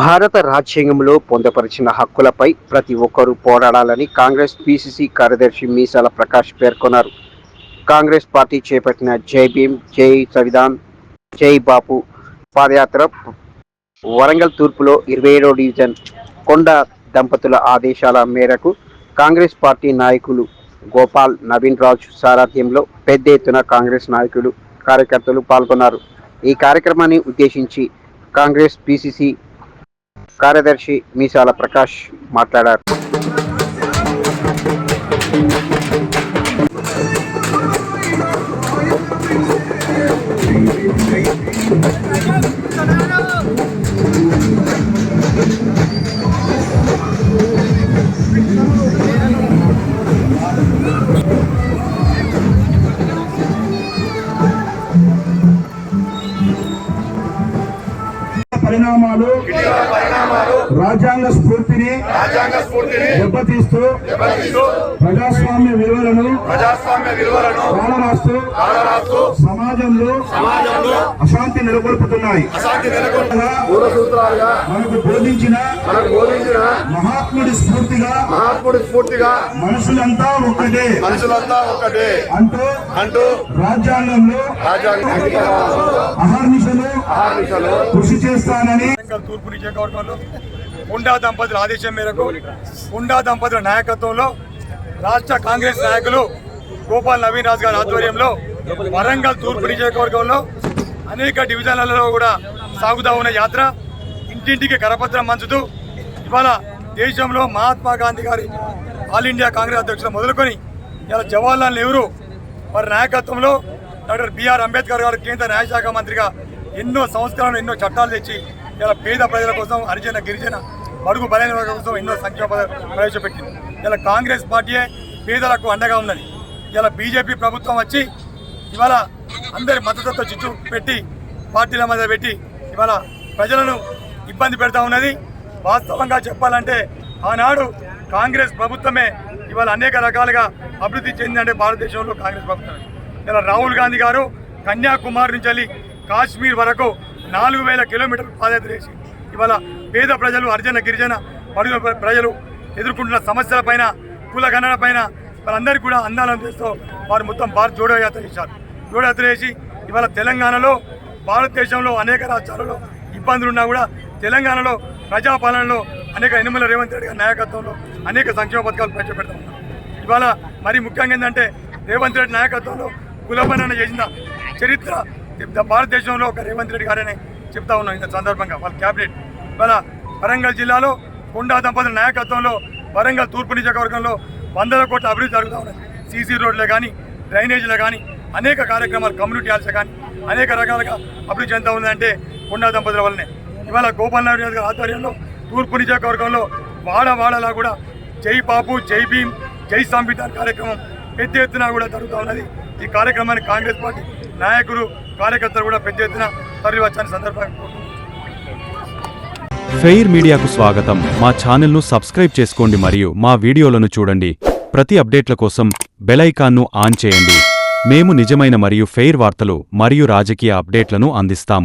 భారత రాజ్యాంగంలో పొందపరిచిన హక్కులపై ప్రతి ఒక్కరూ పోరాడాలని కాంగ్రెస్ పిసిసి కార్యదర్శి మీసాల ప్రకాష్ పేర్కొన్నారు. కాంగ్రెస్ పార్టీ చేపట్టిన జై భీమ్ జై సంవిధాన్ జై బాపు పాదయాత్ర వరంగల్ తూర్పులో ఇరవై ఏడో డివిజన్ కొండ దంపతుల ఆదేశాల మేరకు కాంగ్రెస్ పార్టీ నాయకులు గోపాల్ నవీన్ రాజు సారథ్యంలో పెద్ద ఎత్తున కాంగ్రెస్ నాయకులు కార్యకర్తలు పాల్గొన్నారు. ఈ కార్యక్రమాన్ని ఉద్దేశించి కాంగ్రెస్ పిసిసి కార్యదర్శి మీసాల ప్రకాష్ మాట్లాడారు. పరిణామాలు రాజ్యాంగ స్ఫూర్తిని రాజ్యాంగ స్ఫూర్తిని దెబ్బతీస్తూ ప్రజాస్వామ్య విలువలను ప్రజాస్వామ్య విలువలను కాలరాస్తూ కాలరాస్తూ సమాజంలో సమాజంలో అశాంతి నెలకొల్పుతున్నాయి. మనకు బోధించిన మనకు మహాత్ముడి స్ఫూర్తిగా మనుషులంతా ఒక్కటే. మనుషులంతా ఒక్కటే. అంటూ అంటూ రాజ్యాంగంలో రాజ్యాంగ అహర్నిశలు ఆహార్నిశలు కృషి చేస్తానని తూర్పు నియోజకవర్గంలో ఉండా దంపతుల ఆదేశం మేరకు ఉండా దంపతుల నాయకత్వంలో రాష్ట్ర కాంగ్రెస్ నాయకులు గోపాల్ నవీన్ రాజు గారి ఆధ్వర్యంలో వరంగల్ తూర్పు నియోజకవర్గంలో అనేక డివిజన్లలో కూడా సాగుతా ఉన్న యాత్ర. ఇంటింటికి కరపత్రం మంచుతూ ఇవాళ దేశంలో మహాత్మా గాంధీ గారి ఆల్ ఇండియా కాంగ్రెస్ అధ్యక్షులు మొదలుకొని ఇలా జవహర్లాల్ నెహ్రూ వారి నాయకత్వంలో డాక్టర్ బిఆర్ అంబేద్కర్ గారు కేంద్ర న్యాయశాఖ మంత్రిగా ఎన్నో సంస్కరణలు ఎన్నో చట్టాలు తెచ్చి ఇలా పేద ప్రజల కోసం హరిజన గిరిజన బడుగు బలైన కోసం ఎన్నో సంక్షేమ ప్రవేశపెట్టింది. ఇలా కాంగ్రెస్ పార్టీయే పేదలకు అండగా ఉన్నది ఇలా బీజేపీ ప్రభుత్వం వచ్చి ఇవాళ అందరి మద్దతుతో చిచ్చు పెట్టి పార్టీల మధ్య పెట్టి ఇవాళ ప్రజలను ఇబ్బంది పెడతా ఉన్నది. వాస్తవంగా చెప్పాలంటే ఆనాడు కాంగ్రెస్ ప్రభుత్వమే ఇవాళ అనేక రకాలుగా అభివృద్ధి చెందిందంటే భారతదేశంలో కాంగ్రెస్ ప్రభుత్వం ఇలా రాహుల్ గాంధీ గారు కన్యాకుమారి నుంచి వెళ్ళి కాశ్మీర్ వరకు నాలుగు వేల కిలోమీటర్లు పాదయాత్ర చేసి ఇవాళ పేద ప్రజలు అర్జన గిరిజన పడుగు ప్రజలు ఎదుర్కొంటున్న సమస్యల పైన కుల పైన వారందరికీ కూడా అందాలను చేస్తూ వారు మొత్తం భారత్ జోడో యాత్ర చేశారు. జోడో యాత్ర చేసి ఇవాళ తెలంగాణలో భారతదేశంలో అనేక రాష్ట్రాలలో ఇబ్బందులు ఉన్నా కూడా తెలంగాణలో ప్రజాపాలనలో అనేక ఎనుమల రేవంత్ రెడ్డి గారి నాయకత్వంలో అనేక సంక్షేమ పథకాలు ప్రవేశపెడతా. ఉన్నాం ఇవాళ మరి ముఖ్యంగా ఏంటంటే రేవంత్ రెడ్డి నాయకత్వంలో కులపనన చేసిన చరిత్ర భారతదేశంలో ఒక రేవంత్ రెడ్డి గారని చెప్తా ఉన్నాం ఇంత సందర్భంగా వాళ్ళ క్యాబినెట్. ఇవాళ వరంగల్ జిల్లాలో కొండా దంపతుల నాయకత్వంలో వరంగల్ తూర్పు నియోజకవర్గంలో వందల కోట్ల అభివృద్ధి జరుగుతూ ఉన్నది. సీసీ రోడ్లే కానీ డ్రైనేజీలు కానీ అనేక కార్యక్రమాలు కమ్యూనిటీ హాల్స్ కానీ అనేక రకాలుగా అభివృద్ధి చెందుతూ ఉందంటే కొండా దంపతుల వల్లనే. ఇవాళ గోపాల్ నాయుడు గారి ఆధ్వర్యంలో తూర్పు నియోజకవర్గంలో వాడ వాడలా కూడా జై బాబు జై భీమ్ జై సాంబిధాన్ కార్యక్రమం పెద్ద ఎత్తున కూడా జరుగుతూ ఉన్నది. ఈ కార్యక్రమానికి కాంగ్రెస్ పార్టీ నాయకులు కార్యకర్తలు కూడా పెద్ద ఎత్తున తరలి వచ్చాని సందర్భంగా ఫెయిర్ మీడియాకు స్వాగతం. మా ఛానల్ను సబ్స్క్రైబ్ చేసుకోండి మరియు మా వీడియోలను చూడండి. ప్రతి అప్డేట్ల కోసం బెలైకాన్ను ఆన్ చేయండి. మేము నిజమైన మరియు ఫెయిర్ వార్తలు మరియు రాజకీయ అప్డేట్లను అందిస్తాము.